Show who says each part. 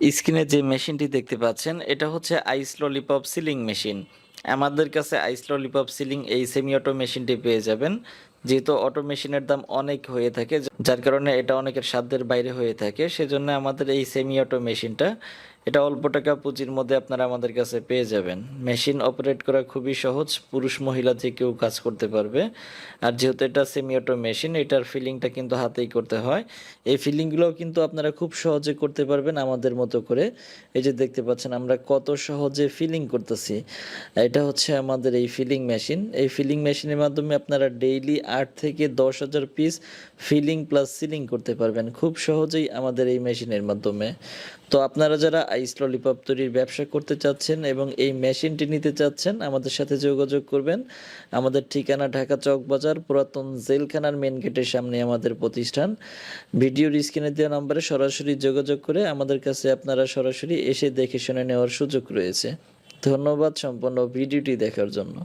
Speaker 1: স্ক্রিনে যে মেশিনটি দেখতে পাচ্ছেন, এটা হচ্ছে আইস ললিপপ সিলিং মেশিন আমাদের কাছে আইস ললিপপ সিলিং এই সেমি অটো মেশিনটি পেয়ে যাবেন, যেহেতু অটো মেশিনের দাম অনেক হয়ে থাকে, যার কারণে এটা অনেকের সাধ্যের বাইরে হয়ে থাকে। সেজন্য আমাদের এই সেমি অটো মেশিনটা এটা অল্প টাকা পুঁজির মধ্যে আপনারা আমাদের কাছে পেয়ে যাবেন। মেশিন অপারেট করা খুবই সহজ, পুরুষ মহিলা যে কেউ কাজ করতে পারবে। আর যেহেতু এটা সেমি অটো মেশিন এটার ফিলিংটা কিন্তু হাতেই করতে হয়। এই ফিলিংগুলোও কিন্তু আপনারা খুব সহজে করতে পারবেন আমাদের মতো করে। এই যে দেখতে পাচ্ছেন, আমরা কত সহজে ফিলিং করতেছি। এটা হচ্ছে আমাদের এই ফিলিং মেশিন এই ফিলিং মেশিনের মাধ্যমে আপনারা ডেইলি আট থেকে দশ হাজার পিস ফিলিং প্লাস সিলিং করতে পারবেন। খুব সহজেই আমাদের এই মেশিনের মাধ্যমে। তো আপনারা যারা আইস ললিপপ তৈরির ব্যবসা করতে চাচ্ছেন এবং এই মেশিনটি নিতে চাচ্ছেন, আমাদের সাথে যোগাযোগ করবেন। আমাদের ঠিকানা ঢাকা চক বাজার, পুরাতন জেলখানার মেন গেটের সামনে আমাদের প্রতিষ্ঠান। ভিডিওর স্ক্রিনে দেওয়া নম্বরে সরাসরি যোগাযোগ করে আমাদের কাছে আপনারা সরাসরি এসে দেখে শুনে নেওয়ার সুযোগ রয়েছে। ধন্যবাদ সম্পূর্ণ ভিডিওটি দেখার জন্য।